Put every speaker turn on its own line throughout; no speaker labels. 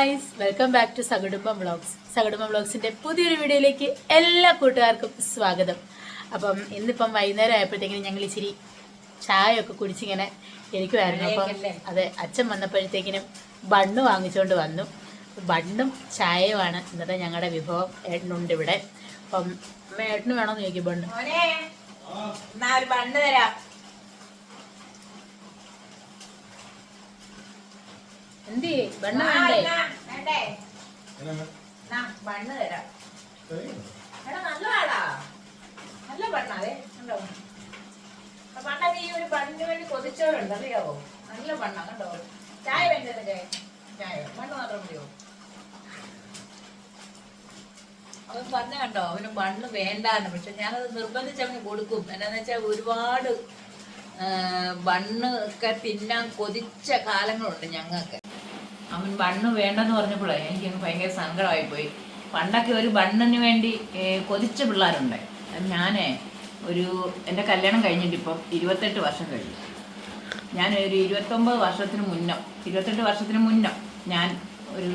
Guys welcome back to Sakudumbam vlogs Sakudumbam വ്ളോഗ്സിന്റെ പുതിയൊരു വീഡിയോയിലേക്ക് എല്ലാ കൂട്ടുകാർക്കും സ്വാഗതം. അപ്പം ഇന്നിപ്പം വൈകുന്നേരം ആയപ്പോഴത്തേക്കിനും ഞങ്ങൾ ഇച്ചിരി ചായയൊക്കെ ഒക്കെ കുടിച്ചിങ്ങനെ ഇരിക്കുമായിരുന്നു അപ്പം അതെ അച്ഛൻ വന്നപ്പോഴത്തേക്കിനും ബണ്ണ് വാങ്ങിച്ചുകൊണ്ട് വന്നു. ബണ്ണും ചായയുമാണ് ഇന്നത്തെ ഞങ്ങളുടെ വിഭവം. ഏട്ടനുണ്ട് ഇവിടെ. അപ്പം അമ്മ ഏട്ടന് വേണമെന്ന് ചോദിക്കും ബണ്ണ്.
ബണ്ണ് തരാം.
എന്തി ബണ്ണ് വേണ്ടേ?
ബണ്ണ് തരാം. എടാ നല്ലതാടാ നല്ല കണ്ടോ? ഈ ഒരു ബണ്ണിന് വേണ്ടി കൊതിച്ചവരുണ്ട് അറിയാവോ? നല്ല ബണ്ണാ കണ്ടോ? ചായ വേണ്ടത് ചായ. ബണ്ണ് മാത്രം മതിയോ? അവൻ പറഞ്ഞ കണ്ടോ? അവന് ബണ്ണ് വേണ്ടാന്ന്. പക്ഷെ ഞാനത് നിർബന്ധിച്ച് അവന് കൊടുക്കും. എന്നാന്ന് വെച്ചാൽ ഒരുപാട് ബണ്ണ് ഒക്കെ തിന്നാൻ കൊതിച്ച കാലങ്ങളുണ്ട് ഞങ്ങൾക്ക് അവൻ ബണ്ണ് വേണ്ടെന്ന് പറഞ്ഞപ്പോഴേ എനിക്ക് ഭയങ്കര സങ്കടമായി പോയി പണ്ടൊക്കെ ഒരു ബണ്ണിന് വേണ്ടി കൊതിച്ച പിള്ളേരുണ്ട്. ഞാനേ ഒരു എന്റെ കല്യാണം കഴിഞ്ഞിട്ട് ഇപ്പം ഇരുപത്തെട്ട് വർഷം കഴിഞ്ഞു. ഞാൻ ഒരു ഇരുപത്തൊമ്പത് വർഷത്തിന് മുന്നോ ഇരുപത്തെട്ട് വർഷത്തിന് മുന്നോ ഞാൻ ഒരു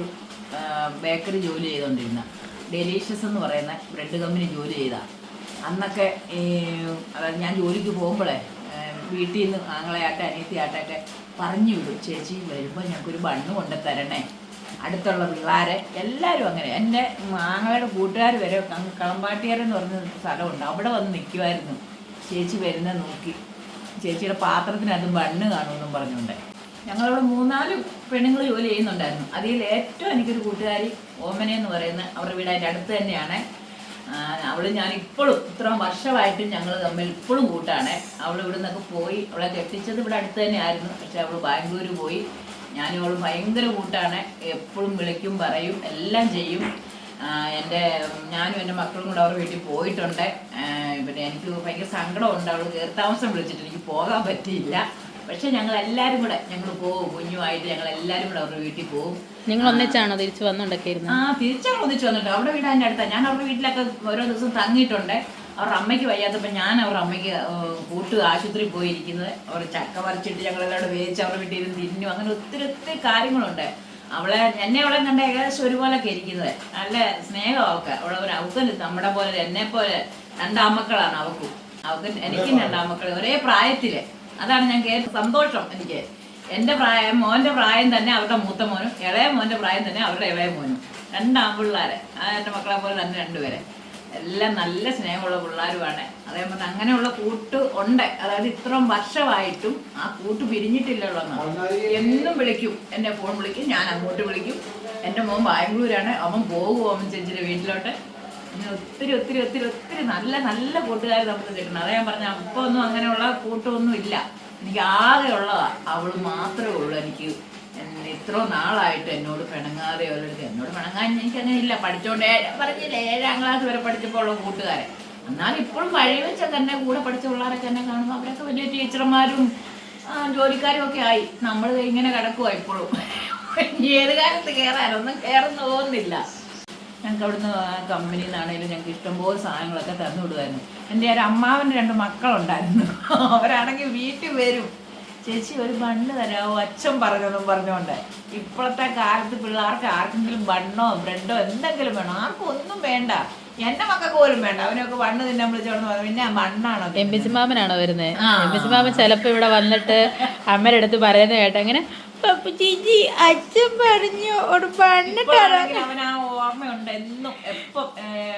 ബേക്കറി ജോലി ചെയ്തുകൊണ്ടിരുന്ന ഡെലീഷ്യസ് എന്ന് പറയുന്ന ബ്രെഡ് കമ്പനി ജോലി ചെയ്ത. അന്നൊക്കെ അതായത് ഞാൻ ജോലിക്ക് പോകുമ്പോഴേ വീട്ടിൽ നിന്ന് ആങ്ങളെയാട്ടെ അനിയത്തിയാട്ടൊക്കെ പറഞ്ഞു വിടും. ചേച്ചി വരുമ്പോൾ ഞങ്ങൾക്കൊരു ബണ്ണ് കൊണ്ട് തരണേ അടുത്തുള്ള പിള്ളേരെ എല്ലാവരും അങ്ങനെ. എന്റെ ആങ്ങളയുടെ കൂട്ടുകാർ വരെ കളമ്പാട്ടിയാരെന്ന് പറഞ്ഞ സ്ഥലമുണ്ട്. അവിടെ വന്ന് നിൽക്കുമായിരുന്നു ചേച്ചി വരുന്ന നോക്കി. ചേച്ചിയുടെ പാത്രത്തിനകത്ത് ബണ്ണ് കാണുമെന്നും പറഞ്ഞുകൊണ്ട്. ഞങ്ങളവിടെ മൂന്നാൽ പെണ്ണുങ്ങൾ ജോലി ചെയ്യുന്നുണ്ടായിരുന്നു. അതിൽ ഏറ്റവും എനിക്കൊരു കൂട്ടുകാരി ഓമന എന്ന് പറയുന്ന അവരുടെ വീട് അതിന്റെ അടുത്ത് തന്നെയാണ്. അവൾ ഞാൻ ഇപ്പോഴും ഇത്രയും വർഷമായിട്ടും ഞങ്ങൾ തമ്മിൽ ഇപ്പോഴും കൂട്ടാണ്. അവൾ ഇവിടെ നിന്നൊക്കെ പോയി അവളെ കെട്ടിച്ചത് ഇവിടെ അടുത്ത് തന്നെ ആയിരുന്നു പക്ഷെ അവൾ ബാംഗ്ലൂർ പോയി. ഞാനും അവൾ ഭയങ്കര കൂട്ടാണ്. എപ്പോഴും വിളിക്കും പറയും എല്ലാം ചെയ്യും. എന്റെ ഞാനും എന്റെ മക്കളും കൂടെ അവരുടെ വീട്ടിൽ പോയിട്ടുണ്ട്. പിന്നെ എനിക്ക് ഭയങ്കര സങ്കടമുണ്ട്. അവൾ കയറി താമസം വിളിച്ചിട്ട് എനിക്ക് പോകാൻ പറ്റിയില്ല. പക്ഷെ ഞങ്ങൾ എല്ലാവരും കൂടെ ഞങ്ങൾ പോകും കുഞ്ഞുമായിട്ട് ഞങ്ങൾ എല്ലാവരും കൂടെ അവരുടെ വീട്ടിൽ പോകും
നിങ്ങൾ ഒന്നിച്ചാണോ തിരിച്ചു വന്നുകൊണ്ടൊക്കെ
ആ തിരിച്ചാണ് ഒന്നിച്ചു വന്നിട്ട് അവിടെ വീട് എന്റെ അടുത്താണ് ഞാൻ അവരുടെ വീട്ടിലൊക്കെ ഓരോ ദിവസം തങ്ങിയിട്ടുണ്ട്. അവരുടെ അമ്മയ്ക്ക് വയ്യാത്തപ്പോൾ ഞാൻ അവരുടെ അമ്മയ്ക്ക് കൂട്ടു ആശുപത്രി ആശുപത്രിയിൽ പോയിരിക്കുന്നത്. അവർ ചക്ക പറിച്ചിട്ട് ഞങ്ങളെല്ലാം വേവിച്ച് അവരുടെ വീട്ടിൽ ഇരുന്ന് തിരിഞ്ഞു അങ്ങനെ ഒത്തിരി ഒത്തിരി കാര്യങ്ങളുണ്ട്. അവളെ എന്നെ അവളെ കണ്ട ഏകദേശം ഒരുപോലൊക്കെ ഇരിക്കുന്നത്. നല്ല സ്നേഹം അവൾക്ക്. അവളെ ഒരു അവൾക്ക് നമ്മുടെ പോലെ എന്നെ പോലെ. രണ്ടാമക്കളാണ് അവക്കും. അവൾക്ക് എനിക്കും രണ്ടാമക്കൾ ഒരേ പ്രായത്തിൽ. അതാണ് ഞാൻ കേട്ട സന്തോഷം എനിക്ക്. എന്റെ പ്രായം മോന്റെ പ്രായം തന്നെ അവരുടെ മൂത്ത മോനും ഇളയ മോന്റെ പ്രായം തന്നെ അവരുടെ ഇളയ മോനും. രണ്ടാം പിള്ളേരെ ആ എന്റെ മക്കളെ പോലെ തന്നെ രണ്ടുപേരെ എല്ലാം നല്ല സ്നേഹമുള്ള പിള്ളേരുമാണ്. അതേപോലെ അങ്ങനെയുള്ള കൂട്ട് ഉണ്ട്. അതായത് ഇത്രയും വർഷമായിട്ടും ആ കൂട്ട് പിരിഞ്ഞിട്ടില്ലല്ലോ എന്നും. വിളിക്കും. എന്നെ ഫോൺ വിളിക്കും ഞാൻ അങ്ങോട്ട് വിളിക്കും. എന്റെ മോൻ ബാംഗ്ലൂരാണ്. അവൻ പോകും അവൻ ചേച്ചിയുടെ വീട്ടിലോട്ട്. അങ്ങനെ ഒത്തിരി ഒത്തിരി ഒത്തിരി ഒത്തിരി നല്ല നല്ല കൂട്ടുകാർ നമുക്ക് കിട്ടണം. അതാ ഞാൻ പറഞ്ഞ അപ്പൊ ഒന്നും അങ്ങനെയുള്ള കൂട്ടമൊന്നും ഇല്ല എനിക്ക് ആകെ ഉള്ളതാ. അവൾ മാത്രമേ ഉള്ളൂ. എനിക്ക് ഇത്ര നാളായിട്ട് എന്നോട് പിണങ്ങാതെ ഒരിടത്ത് എന്നോട് പിണങ്ങാൻ എനിക്ക് അങ്ങനെ ഇല്ല. പഠിച്ചോണ്ട് പറഞ്ഞില്ല ഏഴാം ക്ലാസ് വരെ പഠിച്ചപ്പോൾ ഉള്ള കൂട്ടുകാരെ എന്നാൽ ഇപ്പോഴും വഴി വെച്ച തന്നെ കൂടെ പഠിച്ച പിള്ളേരൊക്കെ എന്നെ കാണുമ്പോൾ അവരൊക്കെ വലിയ ടീച്ചർമാരും ജോലിക്കാരും ഒക്കെ ആയി. നമ്മൾ ഇങ്ങനെ കിടക്കുവാ ഇപ്പോഴും. ഏത് കാലത്ത് കയറാനൊന്നും കയറുന്നു തോന്നുന്നില്ല ഞങ്ങൾക്ക് അവിടുന്ന് കമ്പനിയിൽ നിന്നാണെങ്കിലും ഞങ്ങൾക്ക് ഇഷ്ടംപോലെ സാധനങ്ങളൊക്കെ തന്നു വിടുമായിരുന്നു എന്റെ ഒരു അമ്മാവന്റെ രണ്ട് മക്കളുണ്ടായിരുന്നു. അവരാണെങ്കിൽ വീട്ടിൽ വരും. ചേച്ചി ഒരു ബണ്ണ് തരാമോ അച്ഛൻ പറഞ്ഞെന്നും പറഞ്ഞുകൊണ്ട്. ഇപ്പോഴത്തെ കാലത്ത് പിള്ളേർക്ക് ആർക്കെങ്കിലും ബണ്ണോ ബ്രെഡോ എന്തെങ്കിലും വേണം? ആർക്കും ഒന്നും വേണ്ട. എന്റെ മക്കൾക്ക് പോലും വേണ്ട. അവനൊക്കെ വണ്ണ് തിന്നാൻ വിളിച്ചോണ്ട് പറഞ്ഞു. പിന്നെ മണ്ണാണോ
എംബിച്ചിമാമനാണോ വരുന്നത്
ആ.
മാമൻ ചിലപ്പോ ഇവിടെ വന്നിട്ട് അമ്മയുടെ അടുത്ത് പറയുന്ന കേട്ടോ അങ്ങനെ ചേച്ചി അച്ഛൻ പറഞ്ഞു ഒരു
അവൻ ആ ഓർമ്മയുണ്ട് എന്നും. എപ്പം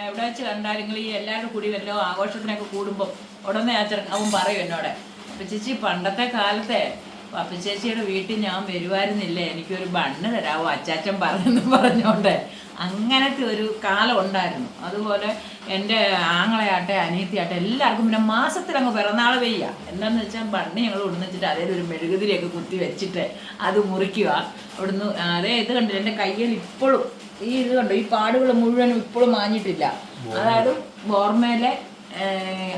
എവിടെ വെച്ച് കണ്ടാലെങ്കിൽ ഈ എല്ലാവരും കൂടി വല്ലോ ആഘോഷത്തിനൊക്കെ കൂടുമ്പോൾ ഉടനെ അച്ഛൻ അവൻ പറയും എന്നോട്. അപ്പൊ ചേച്ചി പണ്ടത്തെ കാലത്തെ പപ്പ ചേച്ചിയുടെ വീട്ടിൽ ഞാൻ വരുമായിരുന്നില്ലേ എനിക്കൊരു ബണ്ണ് തരാവോ? അച്ചാച്ചൻ പറഞ്ഞെന്ന് പറഞ്ഞോണ്ട്. അങ്ങനത്തെ ഒരു കാലം ഉണ്ടായിരുന്നു. അതുപോലെ എന്റെ ആങ്ങളെയാട്ടെ അനിയത്തിയാട്ടെ എല്ലാവർക്കും പിന്നെ മാസത്തിലങ്ങ് പിറന്നാൾ പെയ്യുക എന്താണെന്ന് വെച്ചാൽ ബണ്ണ് ഞങ്ങൾ ഉടുന്നിച്ചിട്ട് അതേ ഒരു മെഴുകുതിരിയൊക്കെ കുത്തി വെച്ചിട്ട് അത് മുറിക്കുക. അവിടുന്ന് അതേ ഇത് കണ്ടില്ല? എന്റെ കയ്യിൽ ഇപ്പോഴും ഈ ഇത് കണ്ടോ? ഈ പാടുകൾ മുഴുവനും ഇപ്പോഴും മാഞ്ഞിട്ടില്ല. അതായത് ബോർമേലെ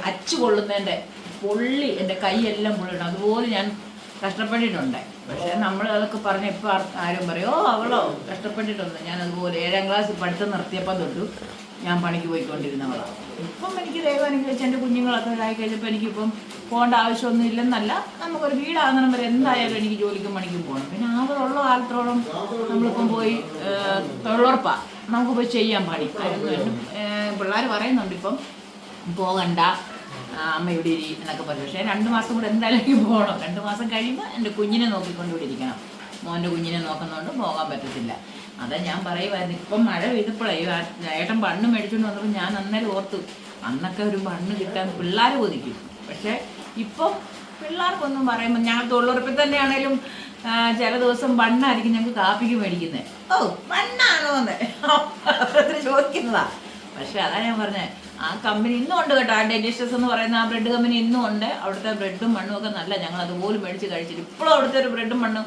അച്ചു കൊള്ളുന്നതിന്റെ പൊള്ളി എന്റെ കൈയെല്ലാം മുഴുവൻ അതുപോലെ ഞാൻ കഷ്ടപ്പെട്ടിട്ടുണ്ട്. പക്ഷെ നമ്മൾ അതൊക്കെ പറഞ്ഞ ഇപ്പൊ ആരും പറയോ അവളോ കഷ്ടപ്പെട്ടിട്ടുണ്ട്. ഞാൻ അതുപോലെ ഏഴാം ക്ലാസ് പഠിത്തം നിർത്തിയപ്പോൾ തൊട്ടു ഞാൻ പണിക്ക് പോയിക്കൊണ്ടിരുന്നവളാണ് ഇപ്പം എനിക്ക് ദൈവം അനുഗ്രഹിച്ച് എന്റെ കുഞ്ഞുങ്ങളൊക്കെ ഇതായി കഴിഞ്ഞപ്പോൾ എനിക്കിപ്പം പോകേണ്ട ആവശ്യമൊന്നും ഇല്ലെന്നല്ല നമുക്കൊരു വീടാകുന്നിടം വരെ എന്തായാലും എനിക്ക് ജോലിക്കും പണിക്കും പോകണം പിന്നെ ആവറുള്ള കാലത്തോളം നമ്മളിപ്പം പോയി തൊഴിലുറപ്പാണ് നമുക്ക് പോയി ചെയ്യാൻ പണി. പിള്ളേർ പറയുന്നുണ്ട് ഇപ്പം പോകണ്ട അമ്മ ഇവിടെ ഇരി എന്നൊക്കെ പറഞ്ഞു. പക്ഷേ രണ്ട് മാസം കൂടെ എന്തായാലും പോകണം. രണ്ട് മാസം കഴിയുമ്പോൾ എന്റെ കുഞ്ഞിനെ നോക്കിക്കൊണ്ട് ഇവിടെ ഇരിക്കണം. മോന്റെ കുഞ്ഞിനെ നോക്കുന്നതുകൊണ്ട് പോകാൻ പറ്റത്തില്ല. അതാ ഞാൻ പറയുമായിരുന്നു ഇപ്പം മഴ പെയ്തപ്പോഴേ ഏട്ടൻ ബണ്ണ് മേടിച്ചുകൊണ്ട് വന്നപ്പോൾ ഞാൻ അന്നേരം ഓർത്തു അന്നൊക്കെ ഒരു പണ്ണ് കിട്ടാൻ പിള്ളേർ കൊതിക്കും. പക്ഷേ ഇപ്പം പിള്ളേർക്കൊന്നും പറയുമ്പോൾ ഞങ്ങൾ തൊഴിലുറപ്പിൽ തന്നെയാണേലും ചില ദിവസം ബണ്ണായിരിക്കും ഞങ്ങൾക്ക് കാപ്പിക്ക് മേടിക്കുന്നത് ഓ ബണ്ണാണോ എന്ന് ചോദിക്കുന്നതാ. പക്ഷെ അതാ ഞാൻ പറഞ്ഞത് ആ കമ്പനി ഇന്നും ഉണ്ട് കേട്ടോ. ആ ഡെലിഷ്യസ് എന്ന് പറയുന്ന ആ ബ്രെഡ് കമ്പനി ഇന്നും ഉണ്ട്. അവിടുത്തെ ബ്രെഡും മണ്ണും ഒക്കെ നല്ല. ഞങ്ങൾ അതുപോലെ മേടിച്ച് കഴിച്ചിട്ട് ഇപ്പോഴും അവിടുത്തെ ഒരു ബ്രെഡും മണ്ണും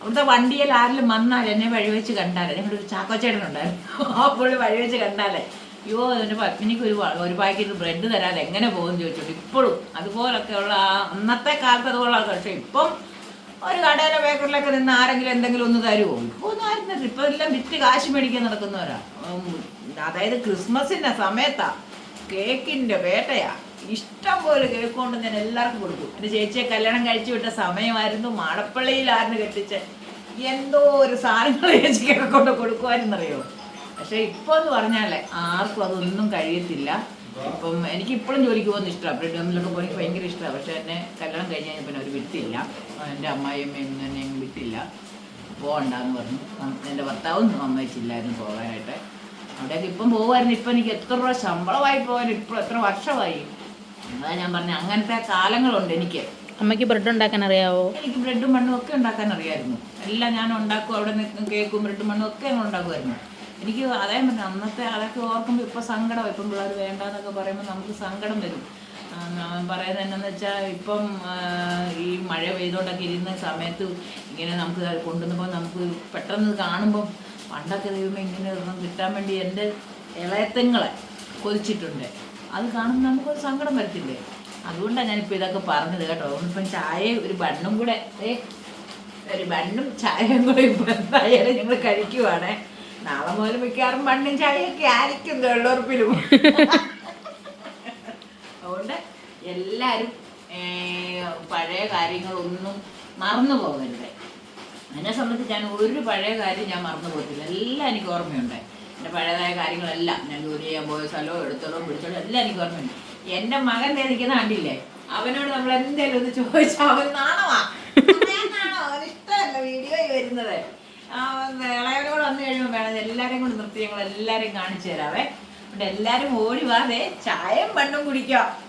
അവിടുത്തെ വണ്ടിയിൽ ആരെങ്കിലും വന്നാൽ എന്നെ വഴിവെച്ച് കണ്ടാലേ. ഞങ്ങളുടെ ഒരു ചാക്കോച്ചേട്ടനുണ്ടായിരുന്നു ആ പുള്ളി വഴിവെച്ച് കണ്ടാലേ. അയ്യോ എന്റെ പത്മിനിക്ക് ഒരു ഒരു പാക്കറ്റ് ബ്രെഡ് തരാതെ എങ്ങനെ പോകും ചോദിച്ചോട്ട് ഇപ്പോഴും അതുപോലൊക്കെ ഉള്ള ആ അന്നത്തെ കാലത്ത് അതുപോലെ പക്ഷേ ഇപ്പം ഒരു കടയിലെ ബേക്കറിലൊക്കെ നിന്ന് ആരെങ്കിലും എന്തെങ്കിലും ഒന്ന് തരുമോ ഇപ്പോൾ ഒന്നും ആരും തരില്ല. ഇപ്പൊ എല്ലാം വിറ്റ് കാശ് മേടിക്കാൻ നടക്കുന്നവരാ. അതായത് ക്രിസ്മസിന്റെ സമയത്താ. കേക്കിന്റെ വേട്ടയാ. ഇഷ്ടം പോലെ കേക്ക് കൊണ്ട് ഞാൻ എല്ലാവർക്കും കൊടുക്കും. എന്റെ ചേച്ചിയെ കല്യാണം കഴിച്ചു വിട്ട സമയമായിരുന്നു മാടപ്പള്ളിയിലായിരുന്നു കെട്ടിച്ച് എന്തോ ഒരു സാധനങ്ങൾ ചേച്ചിക്കൊക്കെ കൊണ്ട് കൊടുക്കുവാനെന്നറിയോ? പക്ഷെ ഇപ്പൊ എന്ന് പറഞ്ഞാലേ ആർക്കും അതൊന്നും കഴിയത്തില്ല. ഇപ്പം എനിക്ക് ഇപ്പോഴും ജോലിക്ക് പോകുന്ന ഇഷ്ടമാണ് ബ്രെഡ് കമ്മിലൊക്കെ പോയി ഭയങ്കര ഇഷ്ടമാണ് പക്ഷെ എന്നെ കല്യാണം കഴിഞ്ഞ് കഴിഞ്ഞപ്പോൾ പിന്നെ അവർ വിട്ടില്ല. എന്റെ അമ്മായിയമ്മയും എന്നെ വിട്ടില്ല. പോകണ്ടെന്ന് പറഞ്ഞു. എന്റെ ഭർത്താവും സമ്മതിച്ചില്ലായിരുന്നു പോകാനായിട്ട്. അവിടെയൊക്കെ ഇപ്പം പോകുമായിരുന്നു ഇപ്പം എനിക്ക് എത്ര രൂപ ശമ്പളമായി പോകാൻ ഇപ്പോൾ എത്ര വർഷമായി? അതാ ഞാൻ പറഞ്ഞ അങ്ങനത്തെ കാലങ്ങളുണ്ട് എനിക്ക്.
അമ്മയ്ക്ക് ബ്രെഡ് ഉണ്ടാക്കാൻ അറിയാവോ?
എനിക്ക് ബ്രെഡും മണ്ണും ഒക്കെ ഉണ്ടാക്കാൻ അറിയായിരുന്നു. എല്ലാം ഞാൻ ഉണ്ടാക്കും അവിടെ നിന്ന് കേക്കും ബ്രെഡും മണ്ണും ഒക്കെ ഞാൻ ഉണ്ടാക്കുമായിരുന്നു. എനിക്ക് അതേ പറഞ്ഞു അന്നത്തെ അതൊക്കെ ഓർക്കുമ്പോൾ ഇപ്പോൾ സങ്കടം ഇപ്പം പിള്ളേർ വേണ്ടാന്നൊക്കെ പറയുമ്പോൾ നമുക്ക് സങ്കടം വരും. പറയുന്നത് എന്നാന്ന് വെച്ചാൽ ഇപ്പം ഈ മഴ പെയ്തോണ്ടൊക്കെ ഇരുന്ന സമയത്ത് ഇങ്ങനെ നമുക്ക് കൊണ്ടുവന്നപ്പോൾ നമുക്ക് പെട്ടെന്ന് കാണുമ്പം പണ്ടൊക്കെ ദൈവം ഇങ്ങനെ ഒന്നും കിട്ടാൻ വേണ്ടി എന്റെ ഇളയത്തങ്ങളെ കൊതിച്ചിട്ടുണ്ട്. അത് കാണുമ്പോൾ നമുക്കൊരു സങ്കടം വരത്തില്ലേ? അതുകൊണ്ടാണ് ഞാനിപ്പോൾ ഇതൊക്കെ പറഞ്ഞത് കേട്ടോ. ഇപ്പം ചായ ഒരു ബണ്ണും കൂടെ ഏ ഒരു ബണ്ണും ചായയും കൂടെ ഇപ്പം എന്തായാലും ഞങ്ങൾ കഴിക്കുവാണ്. നാളെ മുതൽ മിക്കവാറും ബണ്ണും ചായയൊക്കെ ആയിരിക്കും തൊഴിലുറപ്പിലും. അതുകൊണ്ട് എല്ലാവരും പഴയ കാര്യങ്ങളൊന്നും മറന്നു പോകരുത്. എന്നെ സംബന്ധിച്ച് ഞാൻ ഒരു പഴയ കാര്യം ഞാൻ മറന്നു പോകത്തില്ല. എല്ലാം എനിക്ക് ഓർമ്മയുണ്ട്. എന്റെ പഴയതായ കാര്യങ്ങളെല്ലാം. ഞാൻ ജോലി ചെയ്യാൻ പോയ സ്ഥലമോ എടുത്തോളോ പിടിച്ചോളോ എല്ലാം എനിക്ക് ഓർമ്മയുണ്ട്. എന്റെ മകൻ നിൽക്കുന്ന കണ്ടില്ലേ? അവനോട് നമ്മൾ എന്തെങ്കിലും ഒന്ന് ചോദിച്ചാൽ അവൻ നാണമാ ഞാൻ നാണോ അവന് ഇഷ്ടമല്ല വീഡിയോ വരുന്നത്. ആ, ഇളയവനോട് വന്നു കഴിയുമ്പോൾ വേണം എല്ലാവരെയും കൊണ്ട് നിർത്തി ഞങ്ങൾ എല്ലാവരെയും കാണിച്ചു തരാവേ. അതുകൊണ്ട് എല്ലാവരും ഓടി വാതെ ചായയും പണ്ടും കുടിക്കാം.